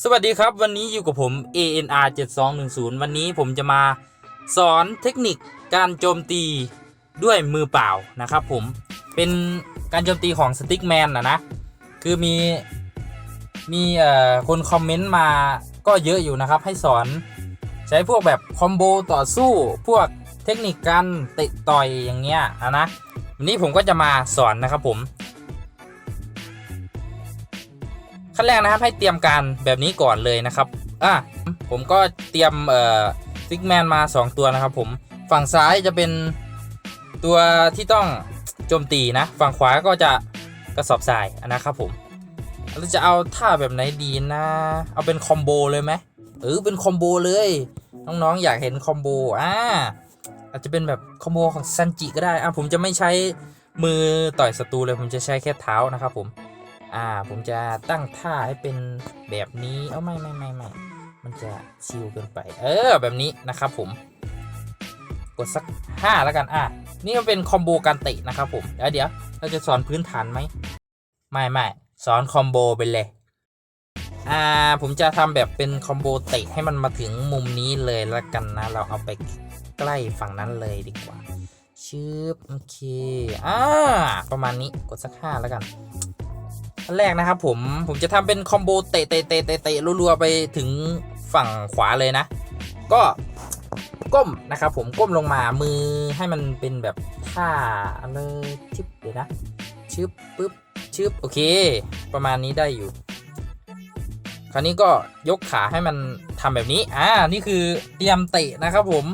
สวัสดีครับวันนี้อยู่กับผม ANR 7210 วันนี้ผมจะมาสอนเทคนิคการโจมตีด้วยมือเปล่านะครับผมเป็นการโจมตีของสติ๊กแมนนะนะ คือมีมีเอ่อคนคอมเมนต์มาก็เยอะอยู่นะครับ ให้สอนใช้พวกแบบคอมโบต่อสู้พวกเทคนิคการเตะต่อยอย่างเงี้ยนะนะวันนี้ผมก็จะมาสอนนะครับผม ขั้นแรกนะครับให้เตรียมการแบบนี้ก่อนเลยนะครับอะผมก็เตรียมเอ่อฟิกแมนมา 2 ตัวนะครับผมฝั่งซ้ายจะเป็นตัวที่ต้องโจมตีนะ ฝั่งขวาก็จะกระสอบทรายนะครับผมเราจะเอาท่าแบบไหนดีนะ เอาเป็นคอมโบเลยไหมเออเป็นคอมโบเลย น้องๆอยากเห็นคอมโบอ่าอาจจะเป็นแบบคอมโบของซันจิก็ได้อะผมจะไม่ใช้มือต่อยศัตรูเลยผมจะใช้แค่เท้านะครับผม อ่า ผมจะตั้งท่าให้เป็นแบบนี้ เอ้าไม่ไม่ไม่ไม่มันจะชิวเกินไป เออ แบบนี้นะครับผม กดสัก 5 แล้วกัน อะ นี่ก็เป็นคอมโบการเตะนะครับผม เดี๋ยวเดี๋ยว เราจะสอนพื้นฐานไหม ไม่ไม่สอนคอมโบไปเลย อ่า ผมจะทำแบบเป็นคอมโบเตะให้มันมาถึงมุมนี้เลยแล้วกันนะ เราเอาไปใกล้ฝั่งนั้นเลยดีกว่าชืบโอเค อ่า ประมาณนี้ กดสัก 5 แล้วกัน อันแรกนะครับผมผมจะทำเป็นคอมโบเตะเตะเตะเตะเตะรัวๆไปถึงฝั่งขวาเลยนะ ก็ก้มนะครับผมก้มลงมามือให้มันเป็นแบบท่าเลยชึบเดี๋ยวนะชึบปึ๊บชึบโอเค ประมาณนี้ได้อยู่ คราวนี้ก็ยกขาให้มันทำแบบนี้อ่านี่คือเตรียมเตะนะครับผม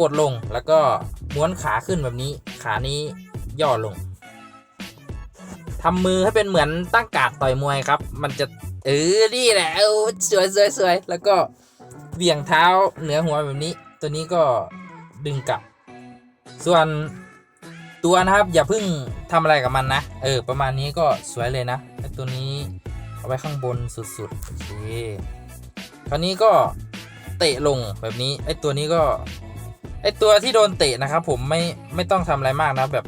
กดลงแล้วก็ม้วนขาขึ้นแบบนี้ ขานี้ย่อลง ทำมือให้เป็นเหมือนตั้งกาดต่อยมวยครับ มันจะเออนี่แหละเออสวยสวยสวยแล้วก็เบี่ยงเท้าเหนือหัวแบบนี้ ตัวนี้ก็ดึงกลับ ส่วนตัวนะครับอย่าเพิ่งทำอะไรกับมันนะ เออ ประมาณนี้ก็สวยเลยนะไอตัวนี้เอาไว้ข้างบนสุดๆโอเคคราวนี้ก็เตะลงแบบนี้ไอ้ตัวนี้ก็ไอตัวที่โดนเตะนะครับผมไม่ไม่ต้องทำอะไรมากนะแบบ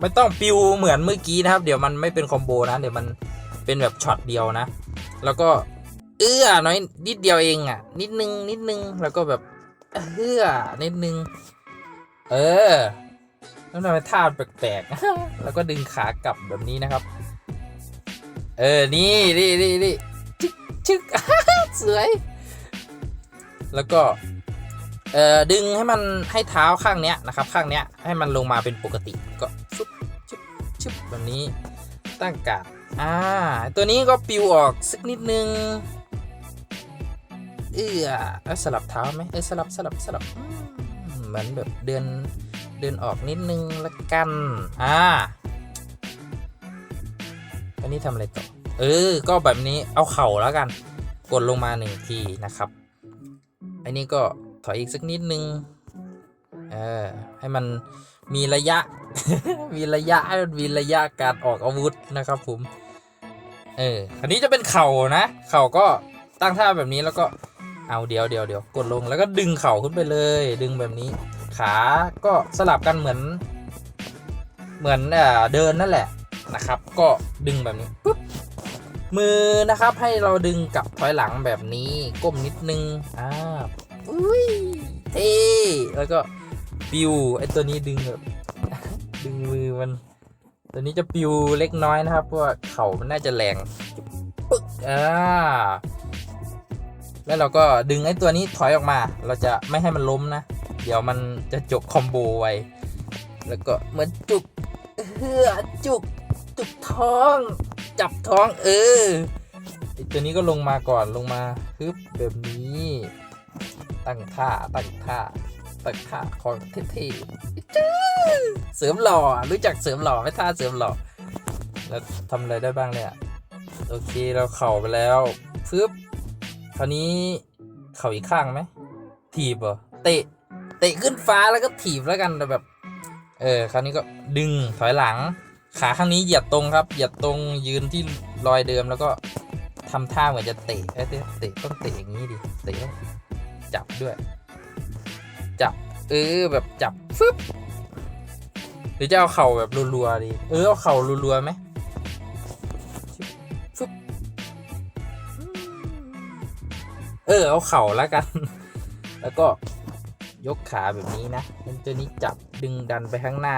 ไม่ต้องปิวเหมือนเมื่อกี้นะครับ เดี๋ยวมันไม่เป็นคอมโบนะเดี๋ยวมันเป็นแบบช็อตเดียวนะ แล้วก็เอื้อน้อยนิดเดียวเองอะ นิดนึงนิดนึงแล้วก็แบบเอื้อนิดนึง เออแล้วทำไมท่าแปลกๆแล้วก็ดึงขากลับแบบนี้นะครับ เออนี่นี่นี่นี่ชึกชึกสวยแล้วก็เอ่อดึงให้มันให้เท้าข้างเนี้ยนะครับ ข้างเนี้ยให้มันลงมาเป็นปกติก็ นี้ตั้งกาดอ่า ตัวนี้ก็ปิวออกสักนิดนึง เอื้อเอสลับเท้าไหมเออสลับสลับสลับเหมือนแบบเดินเดินออกนิดนึงละกัน อ่าอันนี้ทำอะไรต่อ เออ ก็แบบนี้เอาเข่าแล้วกัน กดลงมาหนึ่งทีนะครับ อันนี้ก็ถอยอีกสักนิดนึง เออ ให้มันมีระยะ มีระยะมีระยะการออกอาวุธนะครับผม เออ อันนี้จะเป็นเข่านะ เข่าก็ตั้งท่าแบบนี้แล้วก็เอาเดี๋ยวเดี๋ยวเดี๋ยวกดลงแล้วก็ดึงเข่าขึ้นไปเลย ดึงแบบนี้ ขาก็สลับกันเหมือน เหมือนเอ่อเดินนั่นแหละนะครับ ก็ดึงแบบนี้ปุ๊บมือนะครับให้เราดึงกับถอยหลังแบบนี้ก้มนิดนึงอ่าอุ้ยเท่แล้วก็ปิวไอตัวนี้ดึงแบบ ดึงมือมัน ตัวนี้จะปิวเล็กน้อยนะครับ เพราะว่าเข่ามันน่าจะแรงปึ๊กอ่าแล้วเราก็ดึงไอ้ตัวนี้ถอยออกมา เราจะไม่ให้มันล้มนะ เดี๋ยวมันจะจบคอมโบไว แล้วก็เหมือนจุกเฮือจุกจุกท้อง จับท้องเออไอตัวนี้ก็ลงมาก่อนลงมาฮึบแบบนี้ ตั้งท่าตั้งท่า ตั้งท่าคองเท่ๆจื้อเสริมหล่อรู้จักเสริมหล่อไหม่ท่าเสริมหล่อแล้วทำอะไรได้บ้างเนี่ยโอเคเราเข่าไปแล้วพึบคราวนี้เข่าอีกข้างไหมถีบเหรอเตะเตะขึ้นฟ้าแล้วก็ถีบแล้วกันแต่แบบ เออคราวนี้ก็ดึงถอยหลัง ขาข้างนี้เหยียดตรงครับ เหยียดตรงยืนที่รอยเดิมแล้วก็ทำท่าเหมือนจะเตะเอ้เตะต้องเตะอย่างนี้ดิเตะจับด้วย จับ เออแบบจับฟึบหรือจะเอาเข่าแบบรัวๆดีเออเอาเข่ารัวๆไหมฟึบเออเอาเข่าแล้วกัน แล้วก็ยกขาแบบนี้นะเป็นตัวนี้จับดึงดันไปข้างหน้า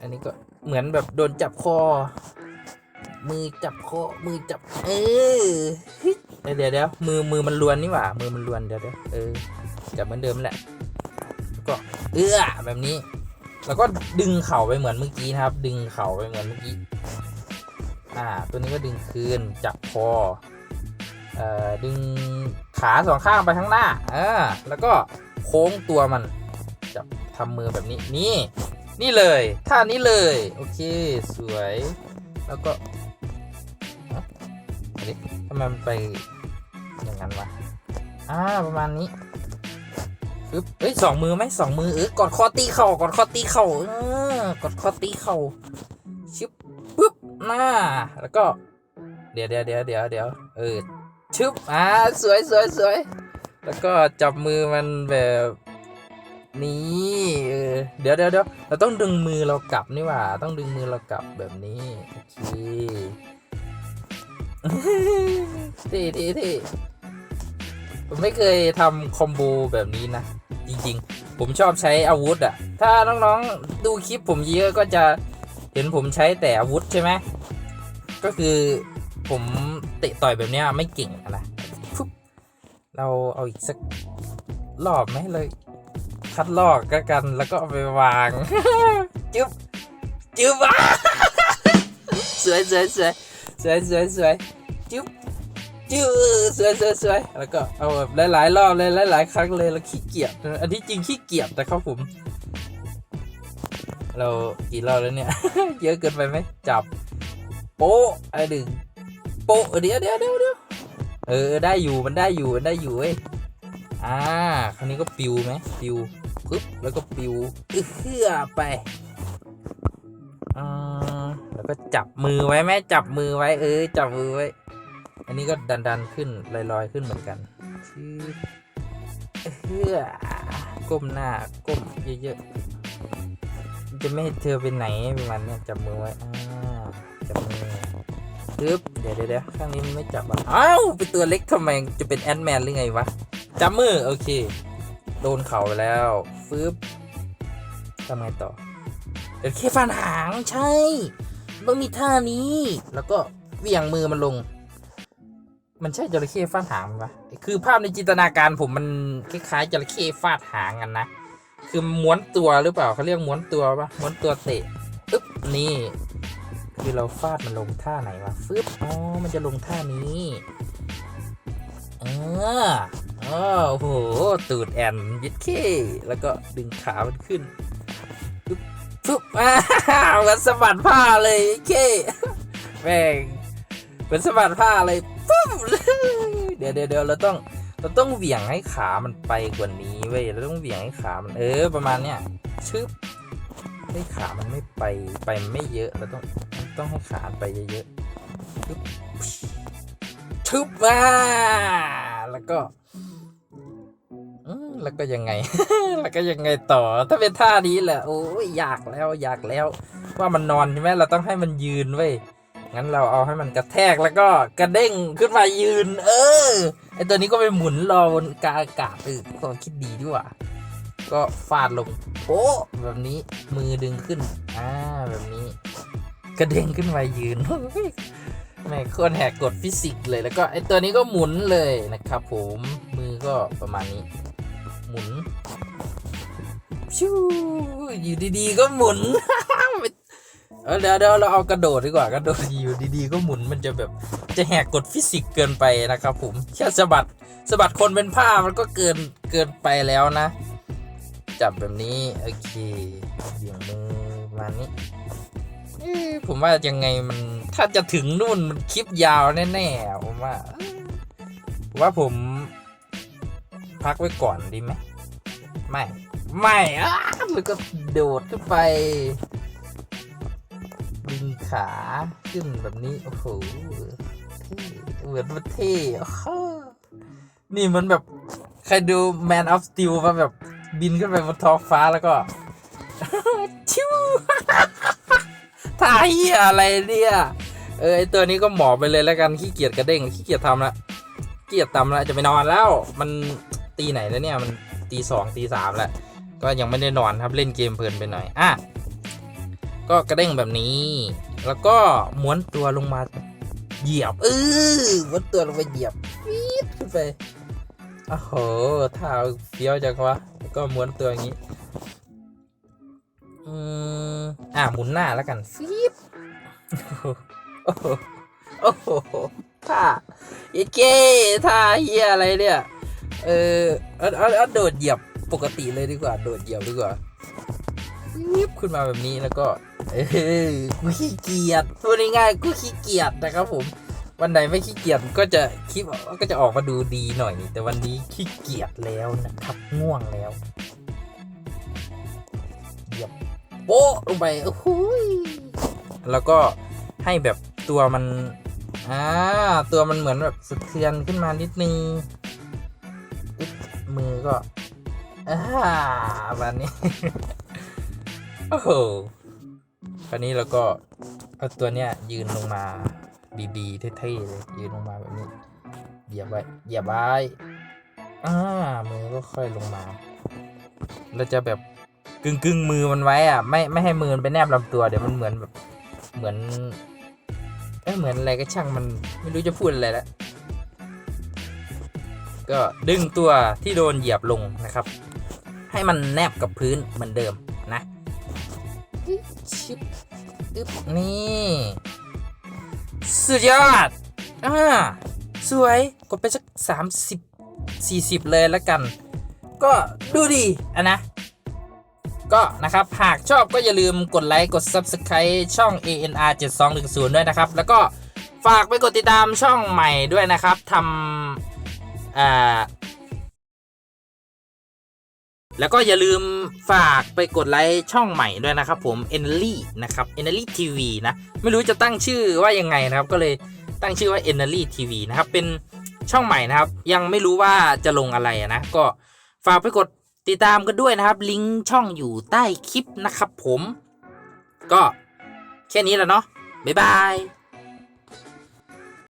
อันนี้ก็เหมือนแบบโดนจับคอ มือจับคอ มือจับ เออเดี๋ยวเดี๋ยวมือมือมันลวนนี่หว่า มือมันลวนเดี๋ยวเดี๋ยวเออจับเหมือนเดิมแหละ ก็เอื้อแบบนี้ แล้วก็ดึงเข่าไปเหมือนเมื่อกี้นะครับ ดึงเข่าไปเหมือนเมื่อกี้อ่าตัวนี้ก็ดึงคืนจับคอเอ่อดึงขาสองข้างไปข้างหน้าอ่าแล้วก็โค้งตัวมันจับทำมือแบบนี้นี่นี่เลยท่านี้เลยโอเคสวยแล้วก็อันนี้ทำไมมันไปอย่างนั้นวะอ่าประมาณนี้ ปึ๊บเอ้ยสองมือไหมสองมือเออกดคอตีเข่ากดคอตีเข่าเออกดคอตีเข่าชึบปึ๊บหน้า แล้วก็ เดี๋ยวเดี๋ยวเดี๋ยวเดี๋ยวเดี๋ยวเออชึบอ่าสวยสวยสวยแล้วก็จับมือมันแบบนี้เออเดี๋ยวเดี๋ยวเดี๋ยวเราต้องดึงมือเรากลับนี่หว่า ต้องดึงมือเรากลับแบบนี้โอเคเท่เท่เท่ผมไม่เคยทำคอมโบแบบนี้นะ จริง ๆ ผมชอบใช้อาวุธอะถ้าน้องๆดูคลิปผมเยอะก็จะเห็นผมใช้แต่อาวุธใช่ไหมก็คือผมเตะต่อยแบบเนี้ยไม่เก่งอะนะฟุ๊บเราเอาอีกสักรอบไหมเลยคัดลอกก็กันแล้วก็เอาไปวางจึ๊บจึ๊บอะสวยสวยสวยสวยสวยสวยจึ๊บ จึ๊บสวยสวยสวยแล้วก็เอาแบบหลายๆรอบเลยหลายๆครั้งเลยแล้วขี้เกียจอันที่จริงขี้เกียจนะครับผม เรากี่รอบแล้วเนี่ย เยอะเกินไปไหมจับ โป๊ะไอ้ดึงโป๊ะเดี๋ยวเดี๋ยวเดี๋ยวเดี๋ยวเออได้อยู่มันได้อยู่มันได้อยู่เว้ยอ่าคราวนี้ก็ปิวไหมปิวปึ๊บแล้วก็ปิวเอื้อไปอ่าแล้วก็จับมือไว้ไหมจับมือไว้ เออจับมือไว้ อันนี้ก็ดันดันขึ้นลอยลอยๆขึ้นเหมือนกันชื่อเอื้อก้มหน้าก้มเยอะๆ จะไม่ให้เธอไปไหนประมาณเนี้ยจับมือไว้อ่าจับมือปึ๊บเดี๋ยวเดี๋ยวข้างนี้มันไม่จับอะอ้าวเป็นตัวเล็กทำไมจะเป็นแอนด์แมนหรือไงวะจับมือโอเค โดนเข่าไปแล้วปึ๊บทำไงต่อเดี๋ยวแค่ฟันหางใช่ ต้องมีท่านี้ แล้วก็เวี่ยงมือมันลง มันใช่จระเข้ฟาดหางไหมวะคือภาพในจินตนาการผมมันคล้ายๆจระเข้ฟาดหางกันนะ คือม้วนตัวหรือเปล่าเขาเรียกม้วนตัวปะม้วนตัวเตะอึ๊บนี่ คือเราฟาดมันลงท่าไหนวะฟึบอ๋อมันจะลงท่านี้เออโอ้โห ตูดแอนยิดเข้แล้วก็ดึงขามันขึ้นฟึบฟึบอ้าวมือนสะบัดผ้าเลยเข้แม่ง เหมือนสะบัดผ้าเลยปุ๊บเดี๋ยวเดี๋ยวเราต้องเราต้องเหวี่ยงให้ขามันไปกว่านี้เว้ยเราต้องเหวี่ยงให้ขามันเออประมาณเนี้ยชึบให้ขามันไม่ไปไปไม่เยอะเราต้องต้องให้ขาไปเยอะๆชึบชึบมาแล้วก็แล้วก็ยังไง แล้วก็ยังไงต่อ ถ้าเป็นท่านี้แหละ โอ้ยอยากแล้วอยากแล้ว ว่ามันนอนใช่ไหมเราต้องให้มันยืนเว้ย งั้นเราเอาให้มันกระแทกแล้วก็กระเด้งขึ้นมายืน เออไอตัวนี้ก็ไปหมุนรอบนกาอากาศเออความคิดดีด้วยว่ะก็ฟาดลงโป๊ะแบบนี้มือดึงขึ้นอ่าแบบนี้ กระเด้งขึ้นมายืนแม่งโคนแหกกฎฟิสิกส์เลยแล้วก็ไอตัวนี้ก็หมุนเลยนะครับ ผมมือก็ประมาณนี้ หมุนชิวอยู่ดีๆก็หมุน เออเดี๋ยวเดี๋ยวเราเอากระโดดดีกว่ากระโดดอยู่ดีๆก็หมุนมันจะแบบจะแหกกฎฟิสิกส์เกินไปนะครับผมแค่สะบัดสะบัดคนเป็นผ้ามันก็เกินเกินไปแล้วนะ จับแบบนี้โอเคเบี่ยงมือประมาณนี้ผมว่ายังไงมันถ้าจะถึงนู่นมันคลิปยาวแน่ๆผมว่าผมว่าผม พักไว้ก่อนดีไหมไม่ ไม่อะแล้วก็โดดขึ้นไป ดึงขาขึ้นแบบนี้ โอ้โหเท่เหมือนมันเท่โอ้โหนี่เหมันแบบ ใครดู Man of Steel มาแบบบินขึ้นไปบนท้องฟ้าแล้วก็ชิวท่าเฮียอะไรเนี่ย เออไอตัวนี้ก็หมอบไปเลยแล้วกันขี้เกียจกระเด้งขี้เกียจทำละเกียดตำล้วจะไปนอนแล้ว มันตีไหนแล้วเนี่ยมันตีสองตีสามแล้วก็ยังไม่ได้นอนครับเล่นเกมเพลินไปหน่อยอะ ก็กระเด้งแบบนี้ แล้วก็ม้วนตัวลงมาเหยียบเออม้วนตัวลงไปเหยียบปี๊ดขึ้นไปโอ้โหท่าเฟี้ยวจังวะแล้วก็ม้วนตัวอย่างนี้อืมอะหมุนหน้าแล้วกันฟีบโอ้โหโอ้โหท่าเยเก้ท่าเฮียอะไรเนี่ยเออเอาเอาเอาโดดเหยียบปกติเลยดีกว่า โดดเหยียบดีกว่าวิบขึ้นมาแบบนี้แล้วก็ เออกูขี้เกียจพูดง่ายๆกูขี้เกียจนะครับผม วันไหนไม่ขี้เกียจก็จะคลิปก็จะออกมาดูดีหน่อย แต่วันนี้ขี้เกียจแล้วนะครับง่วงแล้วเหยียบโป๊ะลงไปโอ้โหแล้วก็ให้แบบตัวมันอ่าตัวมันเหมือนแบบสะเทือนขึ้นมานิดนึงมือก็อ่าแบบนี้ โอ้โห ราวนี้เราก็เอาตัวเนี้ยยืนลงมาบีบๆเท่ๆเลยยืนลงมาแบบนี้เหยียบไว้เหยียบไว้อ่ามือก็ค่อยลงมาเราจะแบบกึ่งกึ่งมือมันไว้อะไม่ไม่ให้มือมันไปแนบลำตัวเดี๋ยวมันเหมือนแบบเหมือนเอ้เหมือนอะไรก็ช่างมันไม่รู้จะพูดอะไรแล้วก็ดึงตัวที่โดนเหยียบลงนะครับ ให้มันแนบกับพื้นเหมือนเดิม อึ๊บนี่ สุดยอด อ่า สวย กดไปสักสามสิบสี่สิบเลยแล้วกัน ก็ดูดีอะนะ ก็นะครับ หากชอบก็อย่าลืมกดไลค์ กด Subscribe ช่อง ANR 7210 ด้วยนะครับ แล้วก็ฝากไปกดติดตามช่องใหม่ด้วยนะครับทำอ่า แล้วก็อย่าลืมฝากไปกดไลค์ช่องใหม่ด้วยนะครับผม e n l y นะครับ e n l y TV นะ ไม่รู้จะตั้งชื่อว่ายังไงนะครับ ก็เลยตั้งชื่อว่า e n l y TV นะครับ เป็นช่องใหม่นะครับ ยังไม่รู้ว่าจะลงอะไรนะ ก็ฝากไปกดติดตามกันด้วยนะครับ ลิงก์ช่องอยู่ใต้คลิปนะครับผม ก็แค่นี้แหละเนาะบ๊ายบาย